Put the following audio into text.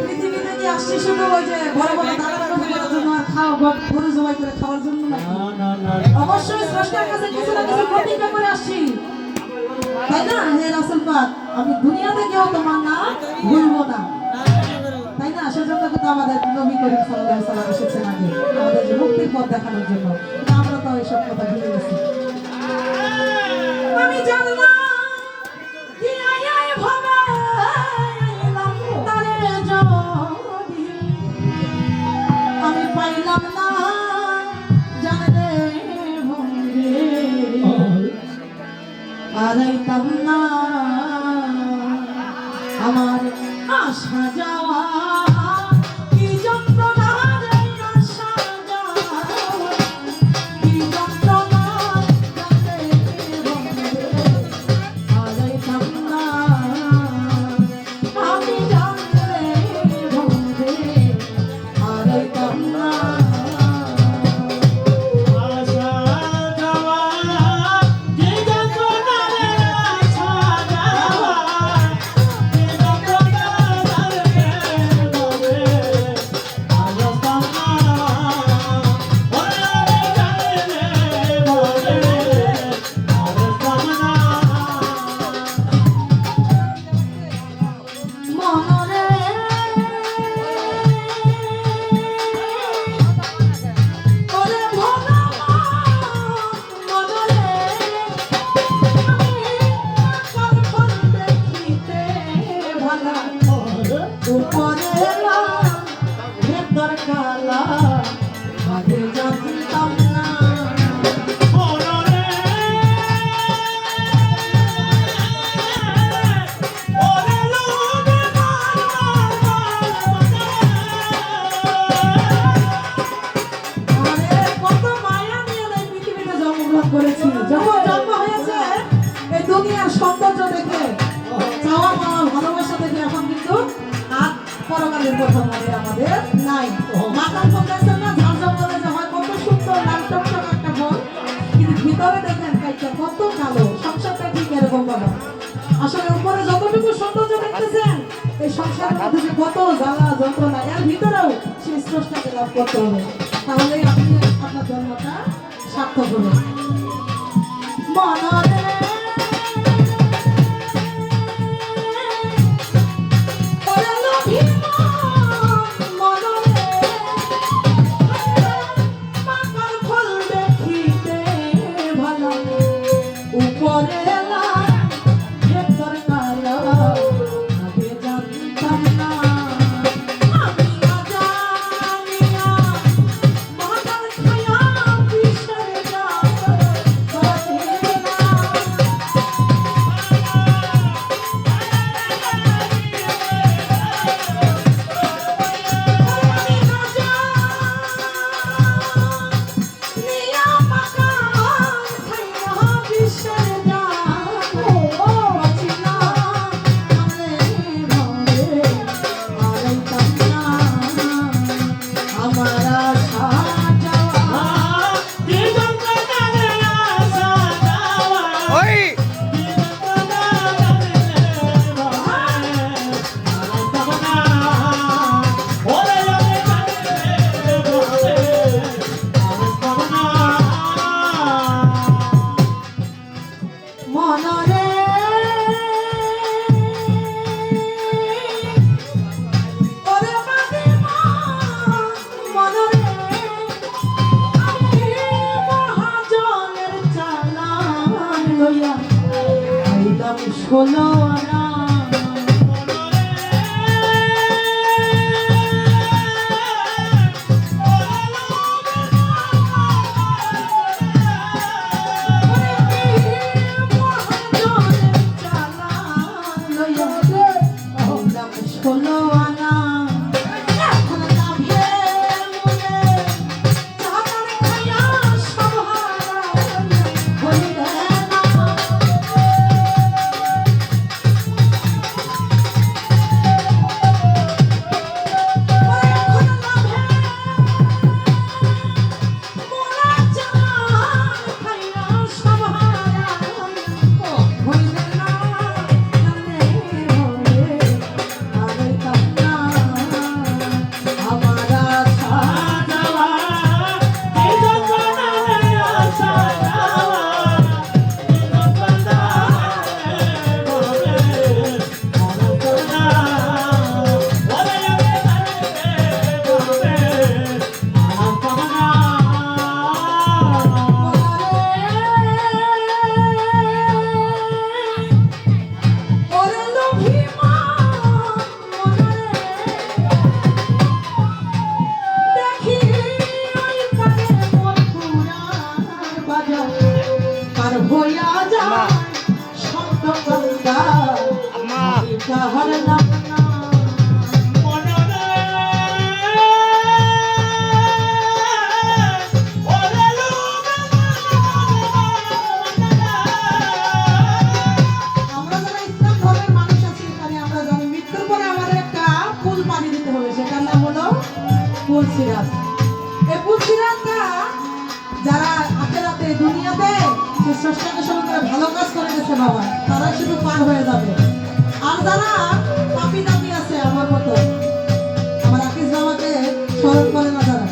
পৃথিবীতে কি আসছে শুধু ওই যে বড় বড় দালাল করার জন্য আর খাওয়া বা গরু জবাই করে খাওয়ার জন্য অবশ্যই স্রষ্টার কাছে কিছু না কিছু প্রতিজ্ঞা করে আসছি। তাই না হে রাসুল পাক? আমি দুনিয়াতে কেউ তোমার না ভুলবো না। তাই না সেজন্য কিন্তু আমাদের নবী করিম সাল্লাম এসেছেন আগে। আমাদের মুক্তির পথ দেখানোর জন্য। আমরা তো এইসব কথা ভুলে গেছি। আরাইতাম না আর মনে আমাদের নাই। মাথার ফোকাসের না ঝাঁঝা বলে যে হয় কত সুন্দর লাল টকটক একটা বল। কিন্তু ভিতরে দেখেন কাইটা কত কালো, সংসারটা ঠিক এরকম বাবা আসলে উপরে যতটুকু সৌন্দর্য দেখতেছেন, এই সংসারের মধ্যে যে কত জ্বালা, যন্ত্রণা, এর ভিতরেও সেই স্রষ্টাকে লাভ করতে হবে। তাহলে আপনি জন্মটা সার্থক হবে। মনরে লইয়া আইলাম ষোলো আনা সিরাত এই ফুল সিরাতটা যারা আখেরাতে দুনিয়াতে সে স্রষ্টাকে শুরু ভালো কাজ করে গেছে বাবা তারা শুধু পার হয়ে যাবে। আর যারা পাপি দাপি আছে আমার মতো। আমার আকিস বাবাকে স্মরণ করে না তারা